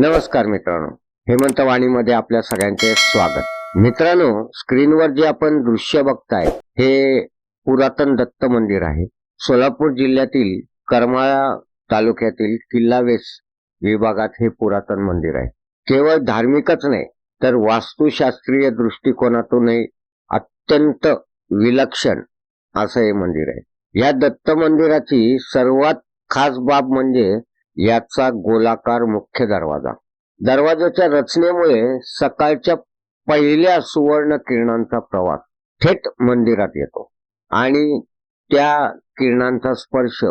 नमस्कार मित्रांनो. हेमंत वाणीमध्ये आपल्या सगळ्यांचे स्वागत. मित्रांनो स्क्रीनवर जे आपण दृश्य बघताय हे पुरातन दत्त मंदिर आहे. सोलापूर जिल्ह्यातील करमाळा तालुक्यातील किल्लावेस विभागात हे पुरातन मंदिर आहे. केवळ धार्मिकच नाही तर वास्तुशास्त्रीय दृष्टिकोनातूनही अत्यंत विलक्षण असं हे मंदिर आहे. या दत्त मंदिराची सर्वात खास बाब म्हणजे याचा गोलाकार मुख्य दरवाजा. दरवाजाच्या रचनेमुळे सकाळच्या पहिल्या सुवर्ण किरणांचा प्रवास थेट मंदिरात येतो आणि त्या किरणांचा स्पर्श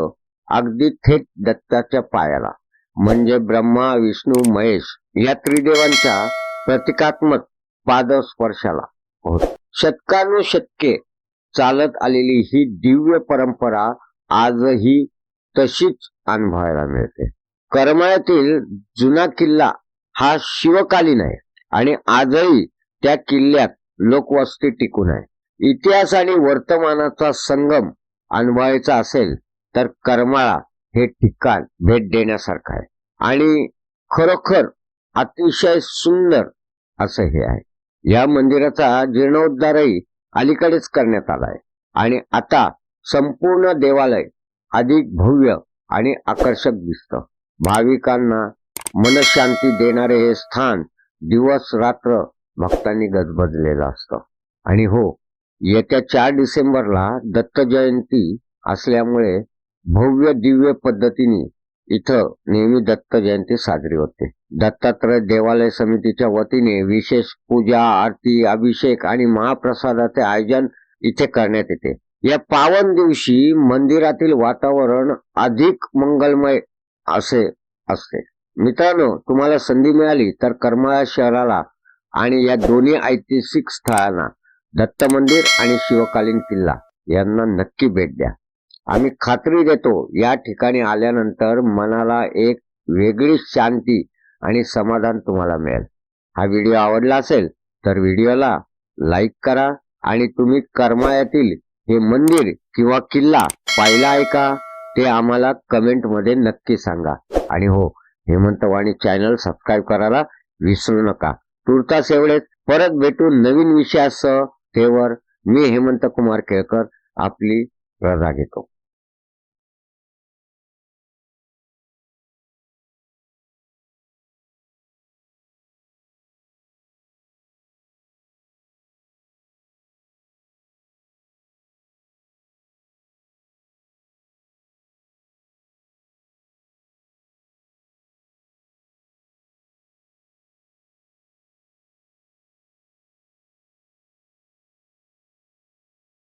अगदी थेट दत्ताच्या पायाला. म्हणजे ब्रह्मा विष्णू महेश या त्रिदेवांच्या प्रतिकात्मक पादस्पर्शाला स्पर्शाला शतकानुशतके चालत आलेली ही दिव्य परंपरा आजही तशीच अनुभवायला मिळते. करमाळ्यातील जुना किल्ला हा शिवकालीन आहे आणि आजही त्या किल्ल्यात लोकवस्ती टिकून आहे. इतिहास आणि वर्तमानाचा संगम अनुभवायचा असेल तर करमाळा हे ठिकाण भेट देण्यासारखं आहे. आणि खरोखर अतिशय सुंदर असं हे आहे. या मंदिराचा जीर्णोद्धारही अलीकडेच करण्यात आला आहे. आणि आता संपूर्ण देवालय अधिक भव्य आणि आकर्षक दिसतं. भाविकांना मनशांती देणारे हे स्थान दिवस रात्र भक्तांनी गजबजलेलं असतं. आणि हो येत्या चार डिसेंबरला दत्त जयंती असल्यामुळे भव्य दिव्य पद्धतीने इथं नेहमी दत्त जयंती साजरी होते. दत्तात्रय देवालय समितीच्या वतीने विशेष पूजा आरती अभिषेक आणि महाप्रसादाचे आयोजन इथे करण्यात येते. या पावन दिवशी मंदिरातील वातावरण अधिक मंगलमय असे असते. मित्रांनो तुम्हाला संधी मिळाली तर करमाळा शहराला आणि या दोन्ही ऐतिहासिक स्थळांना दत्त मंदिर आणि शिवकालीन किल्ला यांना नक्की भेट द्या. आम्ही खात्री देतो या ठिकाणी आल्यानंतर मनाला एक वेगळी शांती आणि समाधान तुम्हाला मिळेल. हा व्हिडिओ आवडला असेल तर व्हिडिओला लाईक करा आणि तुम्ही करमाळ्यातील हे मंदिर किंवा किल्ला पाहिला आहे का? ते आम्हाला कमेंटमध्ये नक्की सांगा. आणि हो हेमंतवाणी चॅनल सबस्क्राईब करायला विसरू नका. तुर्तास एवढेच. परत भेटून नवीन विषयासह. तेवर मी हेमंत कुमार केळकर आपली रजा घेतो.